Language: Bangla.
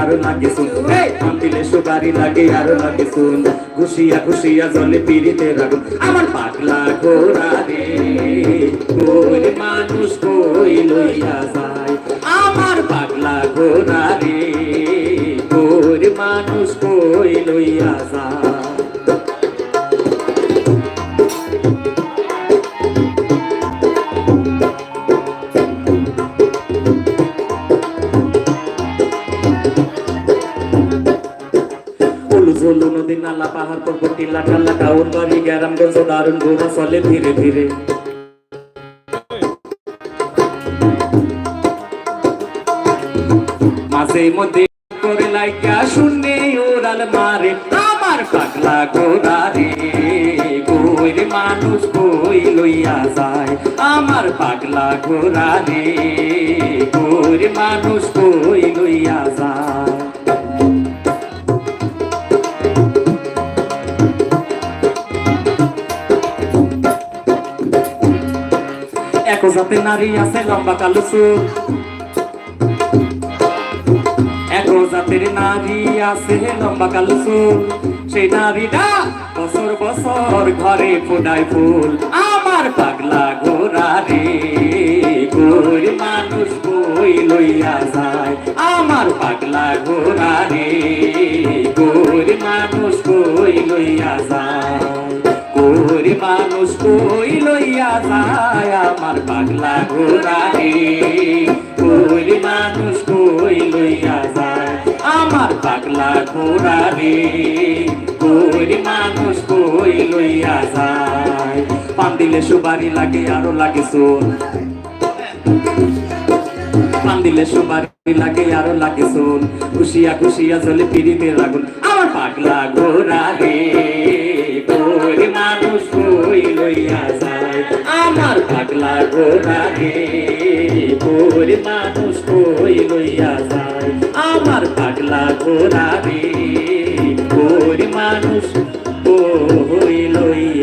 আরও লাগে শুন। দিলে সুপারি লাগে আরও লাগে শুন। ঘুষিয়া ঘুষিয়া জলে পিড়িতে রাখুন। আমার পাগলা ঘোড়া রে কই মানুষ কই লইয়া যায়? আমার পাগলা ঘোড়া রে কই মানুষ কই লইয়া যায়? ঝুলু নদী নালা, পাহাড় পর্বত টিলা টালা টাউন বাড়ি গ্যারামগঞ্জ দারুণ ঘোড়া চলে ধীরে ধীরে। মাঝে মধ্যে করে লাইকা শুনে ওরাল মারে, আমার পাগলা ঘোড়া রে। কই মানুষ কই লইয়া যায়, আমার পাগলা ঘোড়া রে। কই রে মানুষ কই এক জাতে নারী আছে, লম্বা কালো চুল। এক জাতের নারী আছে, লম্বা কালো চুল। সেই নারীটা বছর বছর ঘরে ফোটায় ফুল। আমার পাগলা ঘোড়া রে গোর মানুষ কই লইয়া যায়। আমার পাগলা ঘোড়া রে গোর মানুষ কই লইয়া যায়। কোরে মানুষ কই লইয়া যায় আমার পাগলা ঘোড়া রে কোরে মানুষ কই লইয়া যায় আমার পাগলা মানুষ কই লইয়া যায়। পান দিলে সুবারি লাগে, আরও লাগে পান দিলে সুবারি লাগে, আরও লাগে খুশিয়া খুশিয়া চলে পিড়িতে লাগুন আমার পাগলা মানুষ কই লইয়া পাগলা ঘোড়া রে মানুষ কই লইয়া যায়? আমার পাগলা ঘোরাবি রে তোর মানুষ কই লইয়া